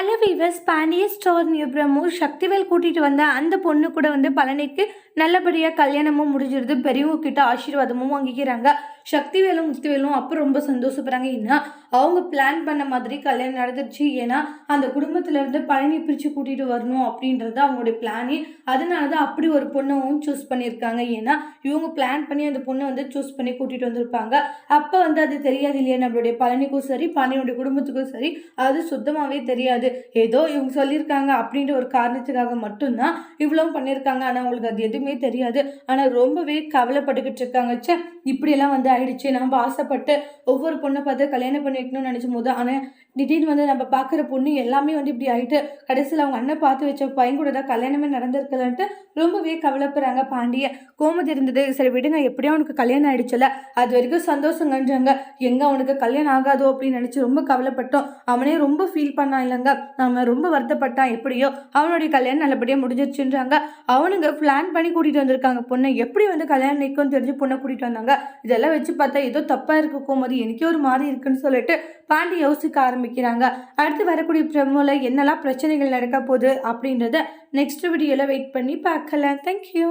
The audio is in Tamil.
Hello viewers Pandiya store new promo. Sakthivel கூட்டிகிட்டு வந்த அந்த பொண்ணு கூட வந்து பழனிக்கு நல்லபடியாக கல்யாணமும் முடிஞ்சிருது. பெரியவங்க கிட்ட ஆசீர்வாதமும் வாங்கிக்கிறாங்க. சக்திவேலும் முக்திவேலும் அப்போ ரொம்ப சந்தோஷப்படுறாங்க. ஏன்னா அவங்க பிளான் பண்ண மாதிரி கல்யாணம் நடந்துருச்சு. ஏன்னா அந்த குடும்பத்துல இருந்து பழனி பிரித்து கூட்டிகிட்டு வரணும் அப்படின்றது அவங்களுடைய பிளானே அதனால தான் அப்படி ஒரு பொண்ணும் சூஸ் பண்ணியிருக்காங்க. ஏன்னா இவங்க பிளான் பண்ணி அந்த பொண்ணை வந்து சூஸ் பண்ணி கூட்டிகிட்டு வந்திருப்பாங்க. அப்போ வந்து அது தெரியாது இல்லையா? நம்மளுடைய பழனிக்கும் சரி பழனியுடைய குடும்பத்துக்கும் சரி அது சுத்தமாகவே தெரியாது. ஏதோ இவங்க சொல்லியிருக்காங்க அப்படின்ற ஒரு காரணத்துக்காக மட்டும்தான் இவ்வளவும் பண்ணியிருக்காங்க. ஆனால் அவங்களுக்கு அது எதுவுமே தெரியாது. ஆனால் ரொம்பவே கவலைப்பட்டுக்கிட்டு இருக்காங்க. ச்சே இப்படியெல்லாம் வந்து ஆயிடுச்சு நம்ம ஆசைப்பட்டு ஒவ்வொரு பொண்ணை பார்த்து கல்யாணம் பண்ணி வைக்கணும்னு நினச்சும் போது ஆனால் திடீர்னு வந்து நம்ம பார்க்குற பொண்ணு எல்லாமே வந்து இப்படி ஆயிட்டு கடைசியில் அவங்க அண்ணன் பார்த்து வச்ச பையன் கூட தான் கல்யாணமே நடந்திருக்குதுன்ட்டு ரொம்பவே கவலைப்படுறாங்க பாண்டிய. கோமதி இருந்தது சரி விடுங்க எப்படியோ அவனுக்கு கல்யாணம் ஆயிடுச்சுல அது வரைக்கும் சந்தோஷங்கன்றாங்க எங்கே அவனுக்கு கல்யாணம் ஆகாதோ? அப்படின்னு நினச்சி ரொம்ப கவலைப்பட்டோம். அவனே ரொம்ப ஃபீல் பண்ணான் இல்லைங்க. அவன் ரொம்ப வருத்தப்பட்டான் எப்படியோ அவனுடைய கல்யாணம் நல்லபடியாக முடிஞ்சிருச்சுன்றாங்க. அவனுங்க பிளான் பண்ணி கூட்டிகிட்டு வந்திருக்காங்க. பொண்ணை எப்படி வந்து கல்யாணம் நிற்கும்னு தெரிஞ்சு பொண்ணை கூட்டிகிட்டு வந்தாங்க. இதெல்லாம் வச்சு பார்த்தா ஏதோ தப்பாக இருக்க கோமதி. எனக்கே ஒரு மாதிரி இருக்குன்னு சொல்லிட்டு பாண்டி யோசிக்க ஆரம்பிக்கிறாங்க. அடுத்து வரக்கூடிய பிரமோல என்னெல்லாம் பிரச்சனைகள் நடக்க போகுது அப்படின்றத நெக்ஸ்ட் வீடியோவில் வெயிட் பண்ணி பார்க்கலாம். தேங்க்யூ